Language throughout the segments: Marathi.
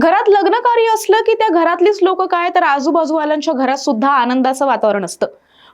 घरात लग्न कार्य असलं की त्या घरातलीच लोक काय तर आजूबाजूवाल्यांच्या घरात सुद्धा आनंदाचं वातावरण असतं.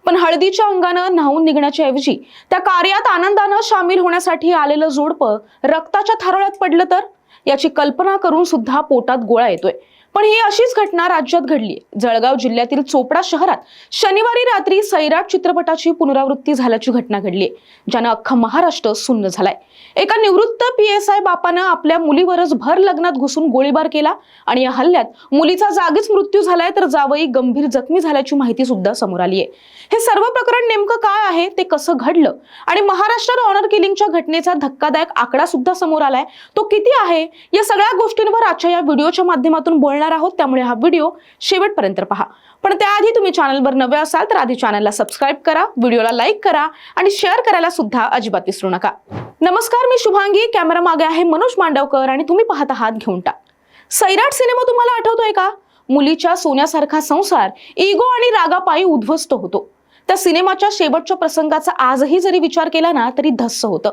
पण हळदीच्या अंगानं न्हावून निघण्याच्या ऐवजी त्या कार्यात आनंदानं सामील होण्यासाठी आलेलं जोडपं रक्ताच्या थारोळ्यात पडलं तर? याची कल्पना करून सुद्धा पोटात गोळा येतोय. पण ही अशीच घटना राज्यात घडली. जळगाव जिल्ह्यातील चोपडा शहरात शनिवारी रात्री सैराट चित्रपटाची पुनरावृत्ती झाल्याची घटना घडली ज्यानं अख्खा महाराष्ट्र सुन्न झालाय. एका निवृत्त पी एस आय बापानं आपल्या मुलीवरच भर लग्नात घुसून गोळीबार केला आणि या हल्ल्यात मुलीचा जागीच मृत्यू झालाय तर जावई गंभीर जखमी झाल्याची माहिती सुद्धा समोर आली आहे हे सर्व प्रकरण नेमकं काय आहे ते कसं घडलं आणि महाराष्ट्रात ऑनर किलिंगच्या घटनेचा धक्कादायक आकडा सुद्धा समोर आलाय. तो किती आहे या सगळ्या गोष्टींवर आजच्या या व्हिडिओच्या माध्यमातून बोलणार आहोत. त्यामुळे हा व्हिडिओ शेवटपर्यंत पहा. पण त्याआधी तुम्ही चॅनलवर नवे असाल तर आधी चॅनलला सबस्क्राईब करा व्हिडिओला लाईक करा आणि शेअर करायला सुद्धा अजिबात विसरू नका. नमस्कार मी शुभांगी. कॅमेरा मागे आहे मनोज मांडवकर आणि तुम्ही पाहत आहात घेऊन टाक. सैराट सिनेमा तुम्हाला आठवतोय का? मुलीच्या सोन्यासारखा संसार इगो आणि रागापायी उद्ध्वस्त होतो. त्या सिनेमाच्या शेवटच्या प्रसंगाचा आजही जरी विचार केला ना तरी धस्स होतं.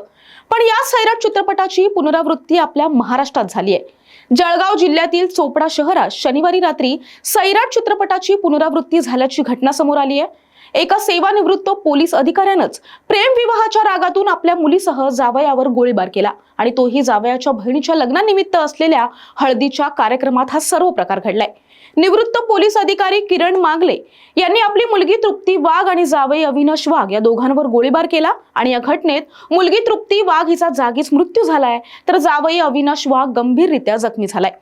पण या सैराट चित्रपटाची पुनरावृत्ती आपल्या महाराष्ट्रात झाली आहे जळगाव जिल्ह्यातील चोपडा शहरात शनिवारी रात्री सैराट चित्रपटाची पुनरावृत्ती झाल्याची घटना समोर आली आहे. एका सेवानिवृत्त पोलीस अधिकाऱ्यानंच प्रेम विवाहाच्या रागातून आपल्या मुलीसह जावयावर गोळीबार केला. आणि तोही जावयाच्या बहिणीच्या लग्नानिमित्त असलेल्या हळदीच्या कार्यक्रमात हा सर्व प्रकार घडलाय. निवृत्त पोलीस अधिकारी किरण मागले यांनी आपली मुलगी तृप्ती वाघ आणि जावई अविनाश वाघ या दोघांवर गोळीबार केला. आणि या घटनेत मुलगी तृप्ती वाघ हिचा जागीच मृत्यू झालाय. तर जावई अविनाश वाघ गंभीररित्या जखमी झालाय.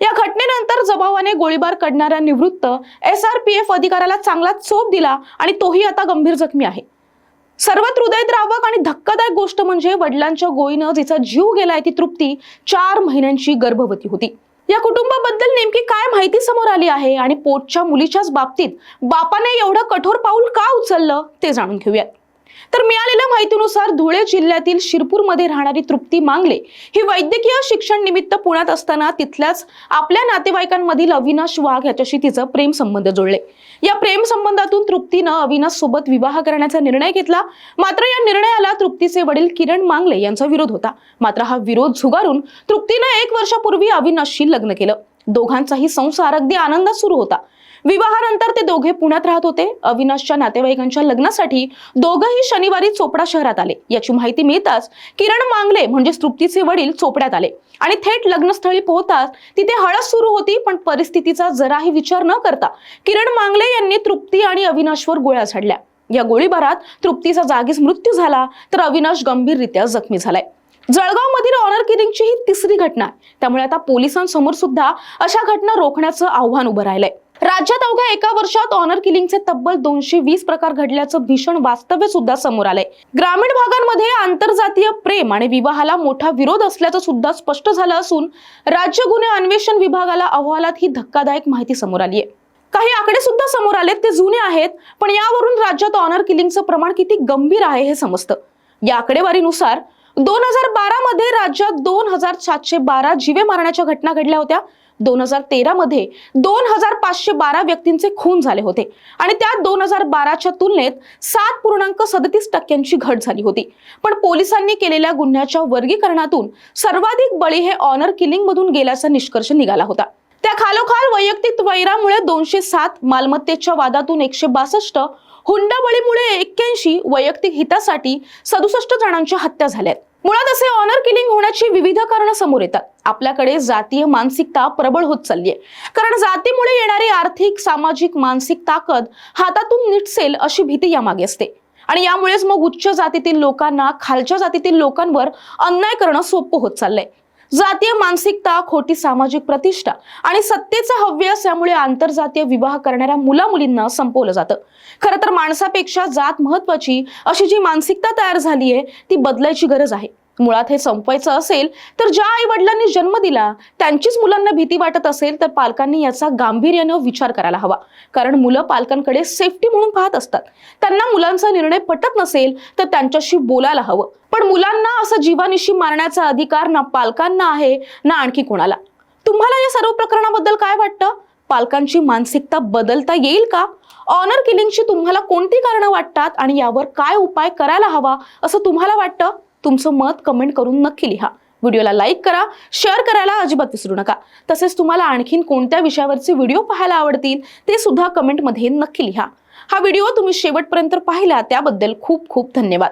या घटनेनंतर जबावाने गोळीबार करणाऱ्या निवृत्त एस आर पी एफ अधिकाऱ्याला चांगला चोप दिला आणि तोही आता गंभीर जखमी आहे. सर्वात हृदयद्रावक आणि धक्कादायक गोष्ट म्हणजे वडिलांच्या गोळीनं जिचा जीव गेलाय ती तृप्ती चार महिन्यांची गर्भवती होती. या कुटुंबाबद्दल नेमकी काय माहिती समोर आली आहे आणि पोटच्या मुलीच्याच बाबतीत बापाने एवढं कठोर पाऊल का उचललं ते जाणून घेऊयात. तर मिळालेल्या माहितीनुसार धुळे जिल्ह्यातील शिरपूरमध्ये राहणारी तृप्ती मांगले ही वैद्यकीय शिक्षण निमित्त पुण्यात असताना तिथल्याच आपल्या नातेवाईकांमधील अविनाश वाघ याच्याशी तिचं प्रेम संबंध जोडले. या प्रेम संबंधातून तृप्तीनं अविनाश सोबत विवाह करण्याचा निर्णय घेतला. मात्र या निर्णयाला तृप्तीचे वडील किरण मांगले यांचा विरोध होता. मात्र हा विरोध झुगारून तृप्तीनं एक वर्षापूर्वी अविनाशशी लग्न केलं. दोघांचाही संसार अगदी आनंदात सुरू होता. विवाहानंतर ते दोघे पुण्यात राहत होते. अविनाशच्या नातेवाईकांच्या लग्नासाठी दोघंही शनिवारी चोपडा शहरात आले. याची माहिती मिळताच किरण मांगले म्हणजे तृप्तीचे वडील चोपड्यात आले. आणि थेट लग्नस्थळी पोहताच तिथे हळद सुरू होती पण परिस्थितीचा जराही विचार न करता किरण मांगले यांनी तृप्ती आणि अविनाशवर गोळ्या झाडल्या. या गोळीबारात तृप्तीचा जागीच मृत्यू झाला तर अविनाश गंभीररित्या जखमी झालाय. जळगाव मधील ऑनर किलिंगची ही तिसरी घटना आहे. त्यामुळे आता पोलिसांसमोर सुद्धा अशा घटना रोखण्याचं आव्हान उभं राहिलंय. राज्यात अवघ्या एका वर्षात ऑनर किलिंगचे तब्बल दोनशे वीस प्रकार घडल्याचं भीषण वास्तव्य सुद्धा समोर आलंय. ग्रामीण भागांमध्ये आंतरजातीय प्रेम आणि विवाहाला मोठा विरोध असल्याचं सुद्धा स्पष्ट झालं असून राज्य गुन्हे अन्वेषण विभागाला अहवालात ही धक्कादायक माहिती समोर आली आहे. काही आकडे सुद्धा समोर आलेत ते जुने आहेत पण यावरून राज्यात ऑनर किलिंगचं प्रमाण किती गंभीर आहे हे समजतं. या आकडेवारीनुसार दोन हजार बारा मध्ये राज्यात दोन हजार सातशे बारा जीवे मारण्याच्या घटना घडल्या होत्या. दोन हजार तेरामध्ये दोन हजार पाचशे बारा व्यक्तींचे खून झाले होते. आणि त्यात दोन हजार बाराच्या तुलनेत सात पूर्णांक सदतीस टक्क्यांची घट झाली होती. पण पोलिसांनी केलेल्या गुन्ह्याच्या वर्गीकरणातून सर्वाधिक बळी हे ऑनर किलिंग मधून गेल्याचा निष्कर्ष निघाला होता. त्या खालोखाल वैयक्तिक वैरामुळे दोनशे सात मालमत्तेच्या वादातून एकशे बासष्ट हुंडाबळीमुळे एक्क्याऐंशी वैयक्तिक हितासाठी सदुसष्ट जणांच्या हत्या झाल्यात मुळात असे ऑनर किलिंग होण्याची विविध कारणं समोर येतात. आपल्याकडे जातीय मानसिकता प्रबळ होत चालली आहे कारण जातीमुळे येणारी आर्थिक सामाजिक मानसिक ताकद हातातून निटसेल अशी भीती यामागे असते. आणि यामुळेच मग उच्च जातीतील लोकांना खालच्या जातीतील लोकांवर अन्याय करणं सोपं होत चाललंय. जातीय मानसिकता खोटी सामाजिक प्रतिष्ठा आणि सत्तेचा हव्यास यामुळे आंतरजातीय विवाह करणाऱ्या मुला मुलींना संपवलं जातं. खरं तर माणसापेक्षा जात महत्वाची अशी जी मानसिकता तयार झाली आहे ती बदलायची गरज आहे. मुळात हे संपवायचं असेल तर ज्या आई वडिलांनी जन्म दिला त्यांचीच मुलांना भीती वाटत असेल तर पालकांनी याचा गांभीर्यानं विचार करायला हवा. कारण मुलं पालकांकडे सेफ्टी म्हणून पाहत असतात. त्यांना मुलांचा निर्णय पटत नसेल तर त्यांच्याशी बोलायला हवं. पण मुलांना असं जीवानिशी मारण्याचा अधिकार ना पालकांना आहे ना आणखी कोणाला. तुम्हाला या सर्व प्रकरणाबद्दल काय वाटतं? पालकांची मानसिकता बदलता येईल का? ऑनर किलिंगची तुम्हाला कोणती कारणं वाटतात? आणि यावर काय उपाय करायला हवा? असं तुम्हाला वाटतं? तुमचं मत कमेंट करून नक्की लिहा. व्हिडिओला लाईक करा शेअर करायला अजिबात विसरू नका. तसेच तुम्हाला आणखीन कोणत्या विषयावरचे व्हिडिओ पाहायला आवडतील ते सुद्धा कमेंटमध्ये नक्की लिहा. हा व्हिडिओ तुम्ही शेवटपर्यंत पाहिला त्याबद्दल खूप खूप धन्यवाद.